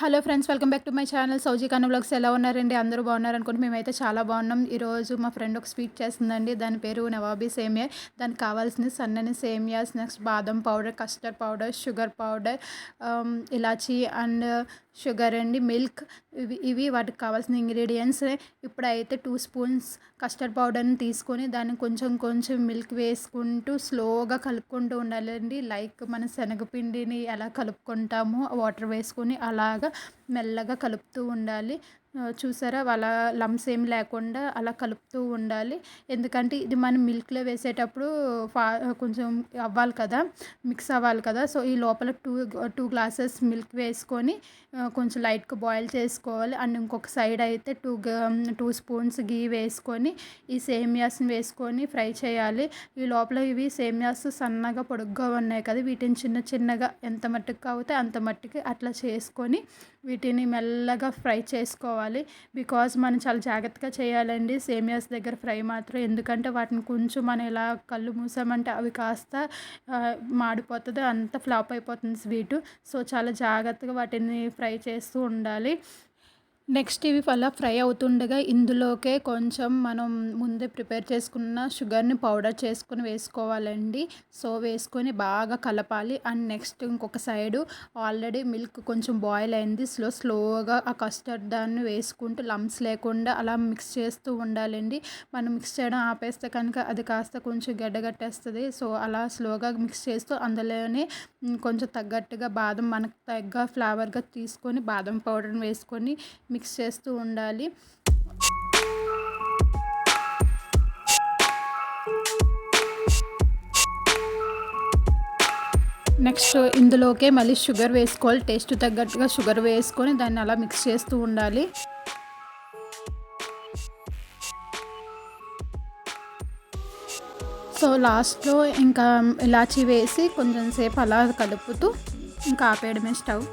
Hello friends welcome back to my channel. Sowji Kanna blogs ఎలా ఉన్నారండి? అందరూ బాగున్నారు అనుకుంటే మేమైతే చాలా బాగున్నాం. ఈరోజు మా ఫ్రెండ్ ఒక స్వీట్ చేస్తుందండి. దాని పేరు నవాబీ సేమియా. దానికి కావాల్సిన సన్నని సేమియాస్ నెక్స్ట్ బాదం powder custard powder sugar powder elaichi and sugar అండి మిల్క్. ఇవి ఇవి వాటికి కావాల్సిన ఇంగ్రీడియంట్స్. ఇప్పుడైతే టూ స్పూన్స్ కస్టర్డ్ పౌడర్ని తీసుకొని దాన్ని కొంచెం కొంచెం మిల్క్ వేసుకుంటూ స్లోగా కలుపుకుంటూ ఉండాలండి. లైక్ మన శనగపిండిని ఎలా కలుపుకుంటామో వాటర్ వేసుకొని అలాగా మెల్లగా కలుపుతూ ఉండాలి. చూసారా? వాళ్ళ లమ్స్ ఏం లేకుండా అలా కలుపుతూ ఉండాలి. ఎందుకంటే ఇది మనం మిల్క్లో వేసేటప్పుడు ఫా కొంచెం అవ్వాలి కదా మిక్స్ అవ్వాలి కదా. సో ఈ లోపల టూ టూ గ్లాసెస్ మిల్క్ వేసుకొని కొంచెం లైట్గా బాయిల్ చేసుకోవాలి. అండ్ ఇంకొక సైడ్ అయితే టూ టూ స్పూన్స్ గీ వేసుకొని ఈ సేమియాస్ని వేసుకొని ఫ్రై చేయాలి. ఈ లోపల ఇవి సేమియాస్ సన్నగా పొడుగ్గా ఉన్నాయి కదా. వీటిని చిన్న చిన్నగా ఎంత మట్టుకు అవుతే అంత మట్టుకి అట్లా చేసుకొని వీటిని మెల్లగా ఫ్రై చేసుకోవాలి. చేసుకోవాలి బికాజ్ మనం చాలా జాగ్రత్తగా చేయాలండి. సేమియాస్ దగ్గర ఫ్రై మాత్రం ఎందుకంటే వాటిని కొంచెం మనం ఇలా కళ్ళు మూసామంటే అవి కాస్త మాడిపోతుంది అంత ఫ్లాప్ అయిపోతుంది స్వీటు. సో చాలా జాగ్రత్తగా వాటిని ఫ్రై చేస్తూ ఉండాలి. నెక్స్ట్ ఇవి అలా ఫ్రై అవుతుండగా ఇందులోకే కొంచెం మనం ముందే ప్రిపేర్ చేసుకున్న షుగర్ని పౌడర్ చేసుకుని వేసుకోవాలండి. సో వేసుకొని బాగా కలపాలి. అండ్ నెక్స్ట్ ఇంకొక సైడు ఆల్రెడీ మిల్క్ కొంచెం బాయిల్ అయింది. స్లో స్లోగా ఆ కస్టర్డ్ దాన్ని వేసుకుంటూ లమ్స్ లేకుండా అలా మిక్స్ చేస్తూ ఉండాలండి. మనం మిక్స్ చేయడం ఆపేస్తే కనుక అది కాస్త కొంచెం గడ్డగట్టేస్తుంది. సో అలా స్లోగా మిక్స్ చేస్తూ అందులోనే కొంచెం తగ్గట్టుగా బాదం మనకు తగ్గ ఫ్లేవర్గా తీసుకొని బాదం పౌడర్ని వేసుకొని మిక్స్ చేస్తూ ఉండాలి. నెక్స్ట్ ఇందులోకే మళ్ళీ షుగర్ వేసుకోవాలి. టేస్ట్ తగ్గట్టుగా షుగర్ వేసుకొని దాన్ని అలా మిక్స్ చేస్తూ ఉండాలి. సో లాస్ట్లో ఇంకా ఇలాచీ వేసి కొంచెం సేపు అలా కలుపుతూ ఇంకా ఆపేయడమే స్టవ్.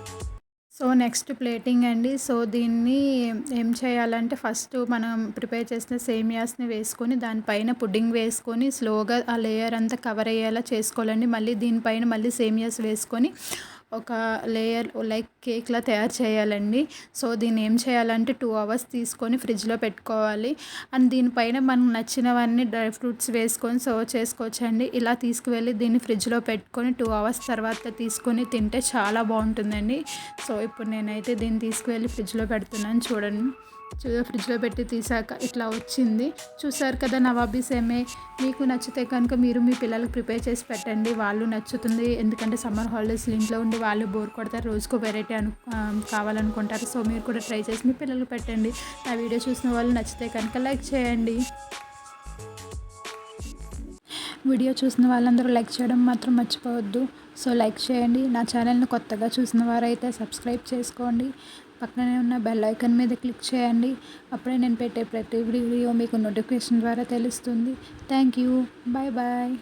సో నెక్స్ట్ ప్లేటింగ్ అండి. సో దీన్ని ఏం చేయాలంటే ఫస్ట్ మనం ప్రిపేర్ చేసిన సేమియాస్ని వేసుకొని దానిపైన పుడ్డింగ్ వేసుకొని స్లోగా ఆ లేయర్ అంతా కవర్ అయ్యేలా చేసుకోవాలండి. మళ్ళీ దీనిపైన మళ్ళీ సేమియాస్ వేసుకొని ఒక లేయర్ లైక్ కేక్లా తయారు చేయాలండి. సో దీన్ని ఏం చేయాలంటే టూ అవర్స్ తీసుకొని ఫ్రిడ్జ్లో పెట్టుకోవాలి. అండ్ దీనిపైన మనకు నచ్చినవన్నీ డ్రై ఫ్రూట్స్ వేసుకొని సర్వ్ చేసుకోవచ్చండి. ఇలా తీసుకువెళ్ళి దీన్ని ఫ్రిడ్జ్లో పెట్టుకొని టూ అవర్స్ తర్వాత తీసుకొని తింటే చాలా బాగుంటుందండి. సో ఇప్పుడు నేనైతే దీన్ని తీసుకువెళ్ళి ఫ్రిడ్జ్లో పెడుతున్నాను చూడండి. ఫ్రిడ్జ్లో పెట్టి తీసాక ఇట్లా వచ్చింది. చూసారు కదా నవాబీ సేమే మీకు నచ్చితే కనుక మీరు మీ పిల్లలకు ప్రిపేర్ చేసి పెట్టండి. వాళ్ళు నచ్చుతుంది. ఎందుకంటే సమ్మర్ హాలిడేస్ ఇంట్లో ఉండి వాళ్ళు బోర్ కొడతారు. రోజుకు వెరైటీ అను కావాలనుకుంటారు. సో మీరు కూడా ట్రై చేసి మీ పిల్లలకు పెట్టండి. నా వీడియో చూసిన వాళ్ళు నచ్చితే కనుక లైక్ చేయండి. వీడియో చూసిన వాళ్ళందరూ లైక్ చేయడం మాత్రం మర్చిపోవద్దు. సో లైక్ చేయండి. నా ఛానల్ని కొత్తగా చూసిన వారైతే సబ్స్క్రైబ్ చేసుకోండి. పక్కనే ఉన్న బెల్ ఐకాన్ మీద క్లిక్ చేయండి. అప్పుడే నేను పెట్టే ప్రతి వీడియో మీకు నోటిఫికేషన్ ద్వారా తెలుస్తుంది. Thank you bye bye